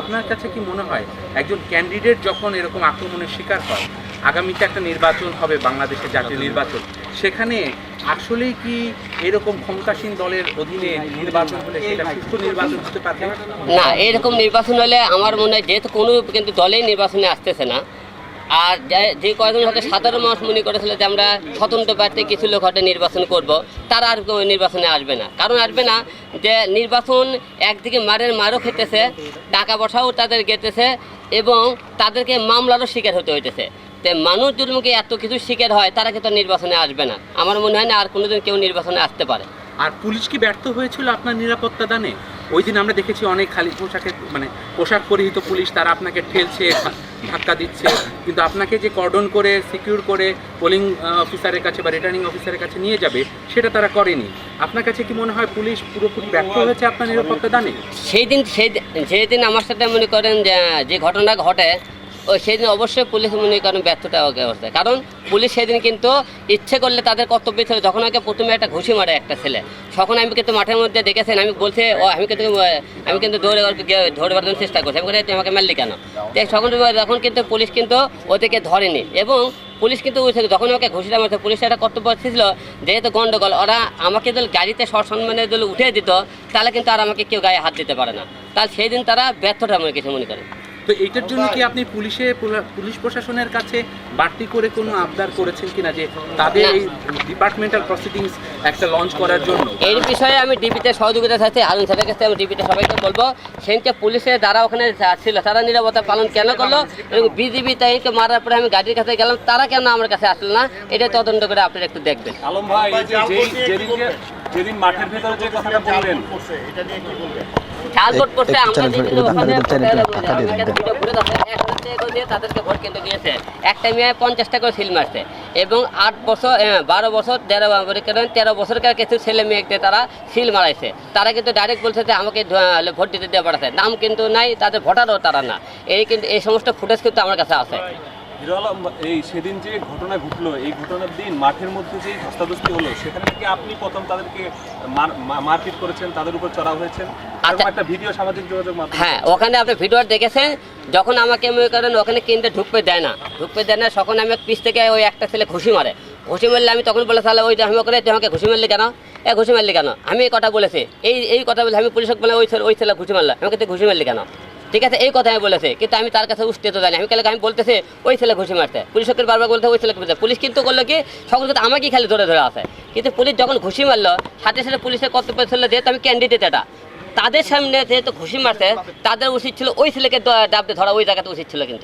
আপনার কাছে কি মনে হয় একজন ক্যান্ডিডেট যখন এরকম আক্রমণের শিকার হয় আগামীতে একটা নির্বাচন হবে বাংলাদেশের জাতীয় নির্বাচন সেখানে আসলেই কি এরকম ক্ষমতাসীন দলের অধীনে নির্বাচন হলে সেটা সুষ্ঠু নির্বাচন হতে পারবে? না এরকম নির্বাচন হলে আমার মনে হয় যেহেতু কোনো কিন্তু দলেই নির্বাচনে আসতেছে না। আর যে- কয়েকজন হয়তো সাধারণ মানুষ মনে করেছিল যে আমরা স্বতন্ত্র প্রার্থী, কিছু লোক হয়তো নির্বাচন করব, তারা আর কেউ নির্বাচনে আসবে না। কারণ আসবে না যে নির্বাচন একদিকে মারের মারও খেতেছে, টাকা পয়সাও তাদের গেতেছে এবং তাদেরকে মামলারও শিকার হতে হইতেছে। তো মানুষ মুখে এত কিছু শিকার হয়, তারা কিন্তু নির্বাচনে আসবে না। আমার মনে হয় না আর কোনোদিন কেউ নির্বাচনে আসতে পারে। আর পুলিশ কি ব্যর্থ হয়েছিল আপনার নিরাপত্তা দানে? ওই দিন আমরা দেখেছি অনেক খালি পোশাকের মানে পোশাক পরিহিত পুলিশ, তারা আপনাকে ঠেলছে, ধাক্কা দিচ্ছে। কিন্তু আপনাকে যে কর্ডন করে সিকিউর করে পোলিং অফিসারের কাছে বা রিটার্নিং অফিসারের কাছে নিয়ে যাবে, সেটা তারা করেনি। আপনার কাছে কি মনে হয় পুলিশ পুরোপুরি ব্যর্থ হয়েছে আপনার নিরাপত্তা দানে? সেই দিন সেই দি- যেদিন আমার সাথে মনে করেন যে ঘটনা ঘটে সেদিন অবশ্যই পুলিশ মনে করেন ব্যর্থতা অবস্থায় কারণ পুলিশ সেদিন কিন্তু ইচ্ছে করলে তাদের কর্তব্য ছিল, যখন আমাকে প্রথমে একটা ঘুষি মারে একটা ছেলে। তখন আমি কিন্তু মাঠের মধ্যে দেখেছেন, আমি বলছে, ও, আমি কিন্তু আমি কিন্তু দৌড়ে ওকে গিয়ে ধরে বাঁধানোর চেষ্টা করছি। আমি তুই আমাকে মারলি কেন? তখন তখন কিন্তু পুলিশ কিন্তু ওদেরকে ধরেনি এবং পুলিশ কিন্তু যখন আমাকে ঘুষিটা মারছে, পুলিশের একটা কর্তব্য ছিল, যেহেতু গন্ডগোল, ওরা আমাকে যদি গাড়িতে সসম্মানে যদি উঠে দিত, তাহলে কিন্তু আর আমাকে কেউ গায়ে হাত দিতে পারে না। তাহলে সেই দিন তারা ব্যর্থটা মনে কিছু মনে করে তো এইটার জন্য কি আপনি পুলিশে পুলিশ প্রশাসনের কাছে বাড়তি করে কোনো আবদার করেছেন কিনা যে তাদের এই ডিপার্টমেন্টাল প্রসিডিংস একটা লঞ্চ করার জন্য? এই বিষয়ে আমি ডিবিতে সহযোগিতার সাথে আরুন স্যারের কাছে আমি ডিবিতে সবাইকে বলব সেদিনকে পুলিশের যারা ওখানে ছিল তারা নিরাপত্তা পালন কেন করল এবং বিজিবি তাইকে মারার পরে আমি গাড়ির কাছে গেলাম তারা কেন আমার কাছে আসলো না? এটা তদন্ত করে আপনারা একটু দেখবেন। আলম ভাই যেদিনকে যেদিন মাঠের ভিতরে যে কথাটা বললেন। চালকোট করছে? একটু ওখানে দিয়ে দিয়ে তাদেরকে ভোট কেন্দ্র দিয়েছে। মেয়ে পঞ্চাশ টাকা করে সিল মারছে। এবং আট বছর বারো বছর তেরো বছর তেরো বছরকার কিছু ছেলে মেয়েকে তারা সিল মারাইছে। তারা কিন্তু ডাইরেক্ট বলছে যে আমাকে ভোট দিতে দেওয়া পাঠাচ্ছে নাম কিন্তু নাই তাদের ভোটারও তারা না। এই কিন্তু এই সমস্ত ফুটেজ কিন্তু আমার কাছে আছে। হিরো আলম এই সেদিন যে ঘটনা ঘটলো এই ঘটনার দিন মাঠের মধ্যে যেই ধস্তাধস্তি হলো সেখানে নাকি আপনি প্রথম তাদেরকে মার- মারপিট করেছেন তাদের উপর চড়া হয়েছেন? আচ্ছা। একটা ভিডিও সামাজিক যোগাযোগ মাধ্যমে। হ্যাঁ ওখানে আপনি ভিডিও দেখেছেন যখন আমাকে মনে করেন ওখানে কেন্দ্রে ঢুকতে দেয় না। ঢুকতে দেয় না তখন আমি পিস থেকে ওই একটা ছেলে ঘুষি মারে। ঘুষি মারলে আমি তখন বলে তাহলে ওই আমি করে তুই আমাকে ঘুষি মারলি কেন? এ ঘুষি মারলি কেন? আমি এই কথা বলেছি। এই এই কথা বলে আমি পুলিশকে বলে ওই ছেলে ওই ছেলে ঘুষি মারলো। আমাকে তুই ঘুষি মারলি কেন? ঠিক আছে, এই কথা আমি বলেছে। কিন্তু আমি তার কাছে উঠতে তো জানি। আমি কালকে আমি বলতেছে, ওই ছেলে ঘুষি মারতে পুলিশকে বারবার বলতে ওই ছেলে বলতে পুলিশ কিন্তু করল কি, সকল কথা আমাকেই খালি ধরে ধরে আসে কিন্তু পুলিশ যখন ঘুষি মারলো, সাথে সাথে পুলিশের কর্তব্য ছিল যেহেতু আমি ক্যান্ডিডেট এটা। তাদের সামনে যেহেতু ঘুষি মারছে, তাদের উচিত ছিল ওই ছেলেকে ডাবতে ধরা, ওই জায়গাতে উচিত ছিল কিন্তু।